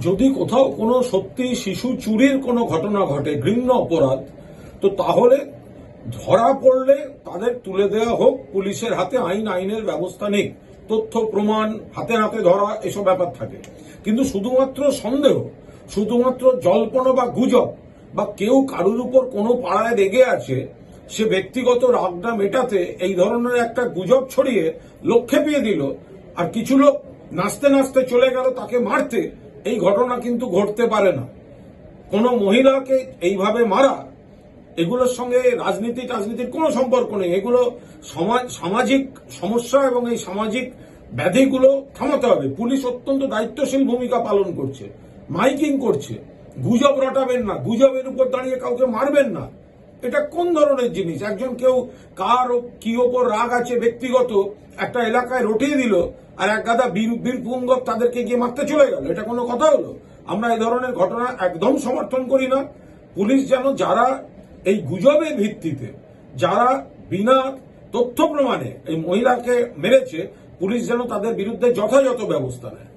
যদি কোথাও কোনো সত্যি শিশু চুরির কোনো ঘটনা ঘটে, ঘৃণ্য অপরাধ, তো তাহলে ধরা পড়লে তাদের তুলে দেওয়া হোক। পুলিশের হাতে আইন, আইনের ব্যবস্থা নেই। তথ্য, প্রমাণ, হাতে হাতে ধরা, এসব ব্যাপার থাকে। কিন্তু শুধুমাত্র সন্দেহ, শুধুমাত্র জল্পনা বা গুজব, বা কেউ কারুর উপর কোনো পাড়ায় রেগে আছে, সে ব্যক্তিগত রাগটা মেটাতে এই ধরনের একটা গুজব ছড়িয়ে লক্ষ্যে পেয়ে দিল। আর কিছু লোক নাচতে নাচতে চলে গেল তাকে মারতে। এই ঘটনা কিন্তু ঘটতে পারে না। কোনো মহিলাকে এইভাবে মারা, এগুলোর সঙ্গে রাজনীতি টাজনীতির কোনো সম্পর্ক নেই। এগুলো সমাজ, সামাজিক সমস্যা এবং এই সামাজিক ব্যাধিগুলো থামাতে হবে। পুলিশ অত্যন্ত দায়িত্বশীল ভূমিকা পালন করছে, মাইকিং করছে। গুজব রটাবেন না, গুজবের উপর দাঁড়িয়ে কাউকে মারবেন না। এটা কোন ধরনের জিনিস? একজন কেউ কার কি ওপর রাগ আছে ব্যক্তিগত একটা এলাকায় রটিয়ে দিল আর এক গাদা বীর পুঙ্গব তাদেরকে গিয়ে মারতে চলে গেল। এটা কোনো কথা হলো? আমরা এই ধরনের ঘটনা একদম সমর্থন করি না। পুলিশ যেন যারা এই গুজবের ভিত্তিতে, যারা বিনা তথ্য প্রমাণে এই মহিলাকে মেরেছে, পুলিশ যেন তাদের বিরুদ্ধে যথাযথ ব্যবস্থা নেয়।